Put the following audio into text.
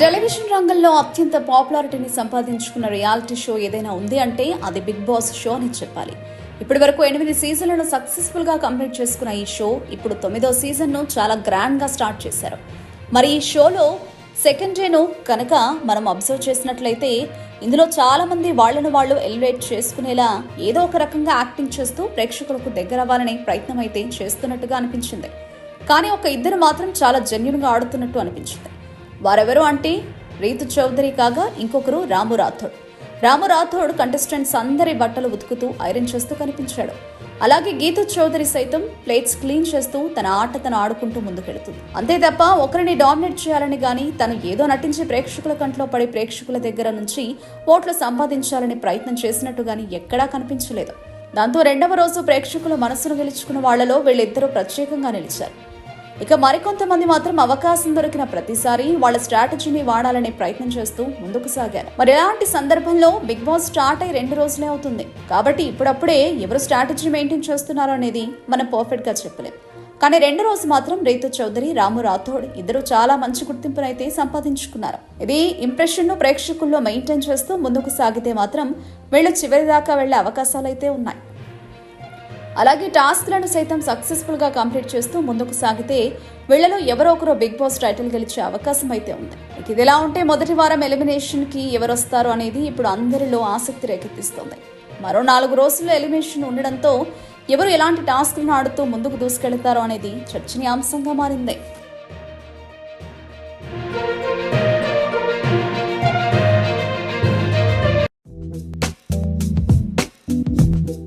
Television రంగంలో అత్యంత పాపులారిటీని సంపాదించుకున్న రియాలిటీ షో ఏదైనా ఉంది అంటే అది బిగ్ బాస్ షో అని చెప్పాలి. ఇప్పటి వరకు ఎనిమిది సీజన్లను సక్సెస్ఫుల్గా కంప్లీట్ చేసుకున్న ఈ షో ఇప్పుడు తొమ్మిదో సీజన్ను చాలా గ్రాండ్గా స్టార్ట్ చేశారు. మరి ఈ షోలో సెకండ్ డేను కనుక మనం అబ్జర్వ్ చేసినట్లయితే ఇందులో చాలా మంది వాళ్ళను వాళ్ళు ఎలివేట్ చేసుకునేలా ఏదో ఒక రకంగా యాక్టింగ్ చేస్తూ ప్రేక్షకులకు దగ్గర అవ్వాలనే ప్రయత్నం అయితే చేస్తున్నట్టుగా అనిపించింది. కానీ ఒక ఇద్దరు మాత్రం చాలా జెన్యున్గా ఆడుతున్నట్టు అనిపించింది. వారెవరు అంటే రీతు చౌదరి కాగా ఇంకొకరు రాము రాథోడ్. రాము రాథోడ్ కంటెస్టెంట్స్ అందరి బట్టలు ఉతుకుతూ ఐరన్ చేస్తూ కనిపించాడు. అలాగే గీతు చౌదరి సైతం ప్లేట్స్ క్లీన్ చేస్తూ తన ఆట తను ఆడుకుంటూ ముందుకెళ్తుంది. అంతే తప్ప ఒకరిని డామినేట్ చేయాలని కానీ తను ఏదో నటించి ప్రేక్షకుల కంట్లో పడి ప్రేక్షకుల దగ్గర నుంచి ఓట్లు సంపాదించాలని ప్రయత్నం చేసినట్టు కానీ ఎక్కడా కనిపించలేదు. దాంతో రెండవ రోజు ప్రేక్షకుల మనసును గెలుచుకున్న వాళ్ళలో వీళ్ళిద్దరూ ప్రత్యేకంగా నిలిచారు. ఇక మరికొంతమంది మాత్రం అవకాశం దొరికిన ప్రతిసారి వాళ్ళ స్ట్రాటజీని వాడాలనే ప్రయత్నం చేస్తూ ముందుకు సాగారు. మరి ఇలాంటి సందర్భంలో బిగ్ బాస్ స్టార్ట్ అయి రెండు రోజులే అవుతుంది. కాబట్టి ఇప్పుడప్పుడే ఎవరు స్ట్రాటజీ మెయింటైన్ చేస్తున్నారో అనేది మనం పర్ఫెక్ట్గా చెప్పలేం. కానీ రెండు రోజు మాత్రం రీతు చౌదరి రాము రాథోడ్ ఇద్దరు చాలా మంచి గుర్తింపునైతే సంపాదించుకున్నారు. ఇది ఇంప్రెషన్ను ప్రేక్షకుల్లో మెయింటైన్ చేస్తూ ముందుకు సాగితే మాత్రం వీళ్ళు చివరి దాకా వెళ్ళే అయితే ఉన్నాయి. అలాగే టాస్క్లను సైతం సక్సెస్ఫుల్గా కంప్లీట్ చేస్తూ ముందుకు సాగితే వీళ్ళలో ఎవరో ఒకరు బిగ్ బాస్ టైటిల్ గెలిచే అవకాశం అయితే ఉంది. ఇక ఇది ఎలా ఉంటే మొదటి వారం ఎలిమినేషన్కి ఎవరు వస్తారు అనేది ఇప్పుడు అందరిలో ఆసక్తి రేకెత్తిస్తుంది. మరో నాలుగు రోజుల్లో ఎలిమినేషన్ ఉండడంతో ఎవరు ఎలాంటి టాస్క్లను ఆడుతూ ముందుకు దూసుకెళ్తారో అనేది చర్చనీయాంశంగా మారింది.